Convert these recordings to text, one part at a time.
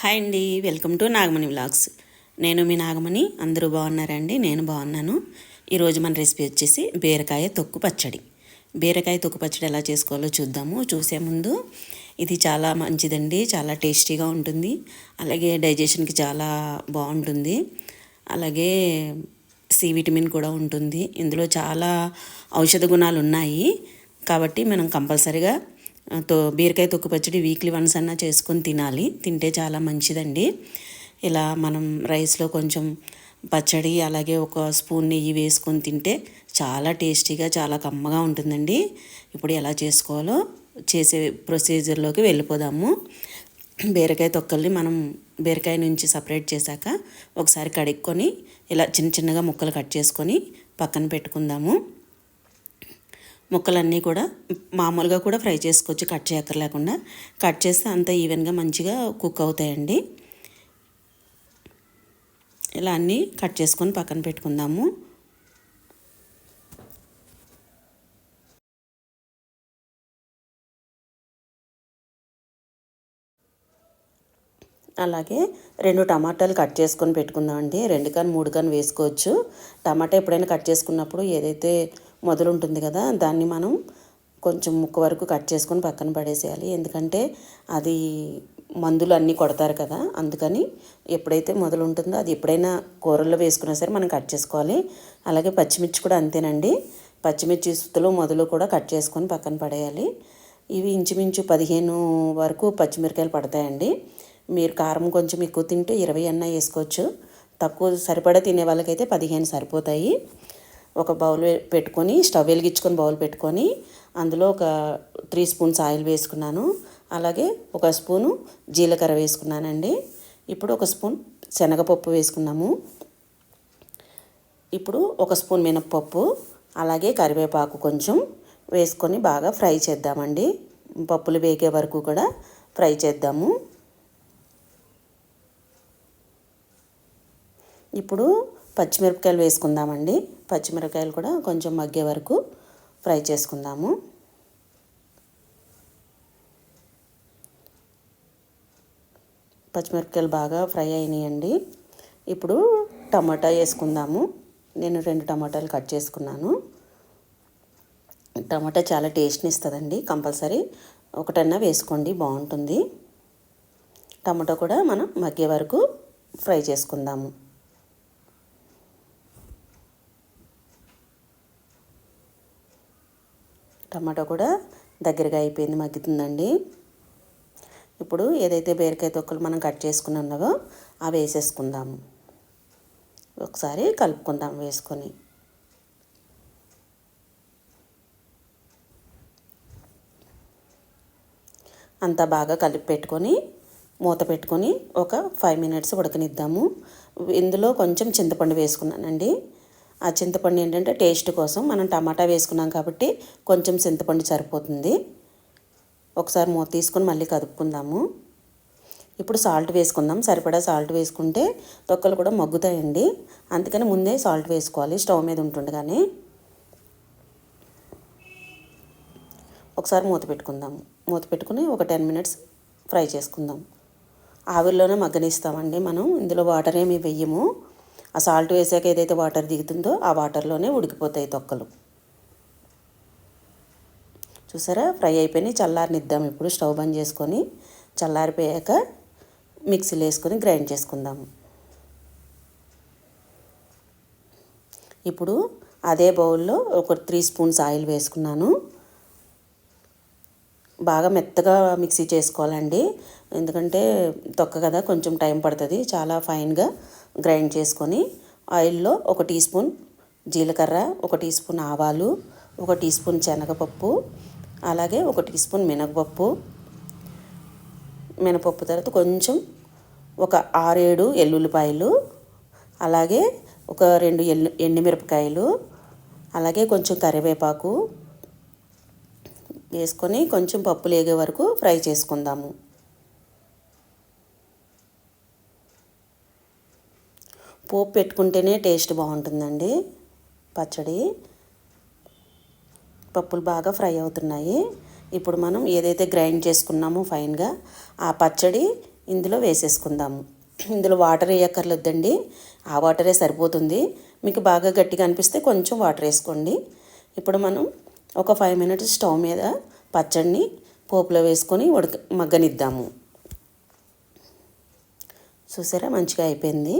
Hi అండి welcome to Nagamani vlogs. నేను మీ నాగమణి అందరూ బాగున్నారండి? నేను బాగున్నాను. ఈరోజు మన రెసిపీ వచ్చేసి బీరకాయ తొక్కు పచ్చడి. బీరకాయ తొక్కు పచ్చడి ఎలా చేసుకోవాలో చూద్దాము. చూసే ముందు ఇది చాలా మంచిదండి చాలా టేస్టీగా ఉంటుంది. అలాగే డైజెషన్కి చాలా బాగుంటుంది. అలాగే సి విటమిన్ కూడా ఉంటుంది. ఇందులో చాలా ఔషధ గుణాలు ఉన్నాయి కాబట్టి మనం కంపల్సరిగా తో బీరకాయ తొక్కు పచ్చడి వీక్లీ వన్స్ అన్నా చేసుకొని తినాలి. తింటే చాలా మంచిదండి. ఇలా మనం రైస్లో కొంచెం పచ్చడి అలాగే ఒక స్పూన్ నెయ్యి వేసుకొని తింటే చాలా టేస్టీగా చాలా కమ్మగా ఉంటుందండి. ఇప్పుడు ఎలా చేసుకోవాలో చేసే ప్రొసీజర్లోకి వెళ్ళిపోదాము. బీరకాయ తొక్కల్ని మనం బీరకాయ నుంచి సపరేట్ చేశాక ఒకసారి కడుక్కొని ఇలా చిన్న చిన్నగా ముక్కలు కట్ చేసుకొని పక్కన పెట్టుకుందాము. ముక్కలన్నీ కూడా మామూలుగా కూడా ఫ్రై చేసుకోవచ్చు కట్ చేయక్కర్లేకుండా. కట్ చేస్తే అంత ఈవెన్గా మంచిగా కుక్ అవుతాయండి. ఇలా అన్నీ కట్ చేసుకొని పక్కన పెట్టుకుందాము. అలాగే రెండు టమాటాలు కట్ చేసుకొని పెట్టుకుందామండి. రెండు కానీ మూడు కానీ వేసుకోవచ్చు. టమాటా ఎప్పుడైనా కట్ చేసుకున్నప్పుడు ఏదైతే మొదలు ఉంటుంది కదా దాన్ని మనం కొంచెం ముక్క వరకు కట్ చేసుకొని పక్కన పడేసేయాలి. ఎందుకంటే అది మందులు అన్నీ కొడతారు కదా అందుకని ఎప్పుడైతే మొదలు ఉంటుందో అది ఎప్పుడైనా కూరల్లో వేసుకున్నా సరే మనం కట్ చేసుకోవాలి. అలాగే పచ్చిమిర్చి కూడా అంతేనండి. పచ్చిమిర్చి సుత్తులు మొదలు కూడా కట్ చేసుకొని పక్కన పడేయాలి. ఇవి ఇంచుమించు పదిహేను వరకు పచ్చిమిరకాయలు పడతాయండి. మీరు కారం కొంచెం ఎక్కువ తింటే ఇరవై అన్న వేసుకోవచ్చు. తక్కువ సరిపడా తినే వాళ్ళకైతే పదిహేను సరిపోతాయి. ఒక బౌల్ పెట్టుకొని స్టవ్ వెలిగించుకొని బౌల్ పెట్టుకొని అందులో ఒక త్రీ స్పూన్స్ ఆయిల్ వేసుకున్నాను. అలాగే ఒక స్పూను జీలకర్ర వేసుకున్నానండి. ఇప్పుడు ఒక స్పూన్ శనగపప్పు వేసుకున్నాము. ఇప్పుడు ఒక స్పూన్ మినప్పప్పు అలాగే కరివేపాకు కొంచెం వేసుకొని బాగా ఫ్రై చేద్దామండి. పప్పులు వేగే వరకు కూడా ఫ్రై చేద్దాము. ఇప్పుడు పచ్చిమిరపకాయలు వేసుకుందామండి. పచ్చిమిరపకాయలు కూడా కొంచెం మగ్గే వరకు ఫ్రై చేసుకుందాము. పచ్చిమిరపకాయలు బాగా ఫ్రై అయినాయండి. ఇప్పుడు టమాటా వేసుకుందాము. నేను రెండు టమాటాలు కట్ చేసుకున్నాను. టమాటా చాలా టేస్ట్ని ఇస్తుందండి కంపల్సరీ. ఒకటన్నా వేసుకోండి బాగుంటుంది. టమాటా కూడా మనం మగ్గే వరకు ఫ్రై చేసుకుందాము. టమాటో కూడా దగ్గరగా అయిపోయింది మగ్గుతుందండి. ఇప్పుడు ఏదైతే బీరకాయ తొక్కలు మనం కట్ చేసుకున్నామో అవి వేసేసుకుందాము ఒకసారి కలుపుకుందాం వేసుకొని. అంతా బాగా కలిపి పెట్టుకొని మూత పెట్టుకొని ఒక ఫైవ్ మినిట్స్ ఉడకనిద్దాము. ఇందులో కొంచెం చింతపండు వేసుకున్నానండి. ఆ చింతపండు ఏంటంటే టేస్ట్ కోసం మనం టమాటా వేసుకున్నాం కాబట్టి కొంచెం చింతపండు సరిపోతుంది. ఒకసారి మూత తీసుకొని మళ్ళీ కదుపుకుందాము. ఇప్పుడు సాల్ట్ వేసుకుందాం. సరిపడా సాల్ట్ వేసుకుంటే తొక్కలు కూడా మగ్గుతాయండి. అందుకని ముందే సాల్ట్ వేసుకోవాలి. స్టవ్ మీద ఉంటుండగానే ఒకసారి మూత పెట్టుకుందాం మూత పెట్టుకుని ఒక టెన్ మినిట్స్ ఫ్రై చేసుకుందాం. ఆవిరిలోనే మగ్గనిస్తామండి మనం. ఇందులో వాటర్ ఏమి వెయ్యము ఆ సాల్ట్ వేసాక ఏదైతే వాటర్ దిగుతుందో ఆ వాటర్లోనే ఉడికిపోతాయి తొక్కలు. చూసారా? ఫ్రై అయిపోయినాయి. చల్లారనిద్దాం ఇప్పుడు. స్టవ్ బంద్ చేసుకొని చల్లారిపోయాక మిక్సీలో వేసుకొని గ్రైండ్ చేసుకుందాము ఇప్పుడు అదే బౌల్లో ఒక త్రీ స్పూన్స్ ఆయిల్ వేసుకున్నాను. బాగా మెత్తగా మిక్సీ చేసుకోవాలండి. ఎందుకంటే తొక్క కదా కొంచెం టైం పడుతుంది. చాలా ఫైన్గా గ్రైండ్ చేసుకొని ఆయిల్లో ఒక టీ స్పూన్ జీలకర్ర ఒక టీ స్పూన్ ఆవాలు ఒక టీ స్పూన్ శనగపప్పు అలాగే ఒక టీ స్పూన్ మినగపప్పు. మినపప్పు తర్వాత కొంచెం ఒక ఆరేడు ఎల్లుల్లిపాయలు అలాగే ఒక రెండు ఎల్లు ఎండుమిరపకాయలు అలాగే కొంచెం కరివేపాకు వేసుకొని కొంచెం పప్పు లేగే వరకు ఫ్రై చేసుకుందాము. పోపు పెట్టుకుంటేనే టేస్ట్ బాగుంటుందండి. పచ్చడి. పప్పులు బాగా ఫ్రై అవుతున్నాయి. ఇప్పుడు మనం ఏదైతే గ్రైండ్ చేసుకున్నామో ఫైన్గా ఆ పచ్చడి ఇందులో వేసేసుకుందాము. ఇందులో వాటర్ వేయక్కర్లేదండి. ఆ వాటరే సరిపోతుంది. మీకు బాగా గట్టిగా అనిపిస్తే కొంచెం వాటర్ వేసుకోండి. ఇప్పుడు మనం ఒక ఫైవ్ మినిట్స్ స్టవ్ మీద పచ్చడిని పోపులో వేసుకొని ఉడక మగ్గనిద్దాము. చూసారా? మంచిగా అయిపోయింది.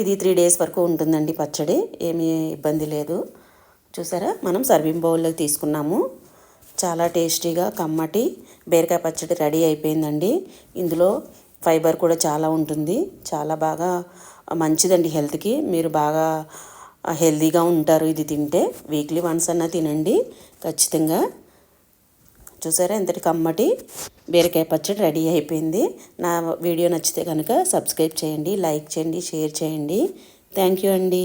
ఇది త్రీ డేస్ వరకు ఉంటుందండి పచ్చడి. ఏమీ ఇబ్బంది లేదు. చూసారా? మనం సర్వింగ్ బౌల్లోకి తీసుకున్నాము. చాలా టేస్టీగా కమ్మటి బీరకాయ పచ్చడి రెడీ అయిపోయిందండి. ఇందులో ఫైబర్ కూడా చాలా ఉంటుంది. చాలా బాగా మంచిదండి హెల్త్కి. మీరు బాగా హెల్తీగా ఉంటారు ఇది తింటే. వీక్లీ వన్స్ అన్నా తినండి. ఖచ్చితంగా. చూసారా? ఇంతటి కమ్మటి బీరకాయ పచ్చడి రెడీ అయిపోయింది. నా వీడియో నచ్చితే కనుక సబ్స్క్రైబ్ చేయండి లైక్ చేయండి షేర్ చేయండి. థ్యాంక్ యూ అండి.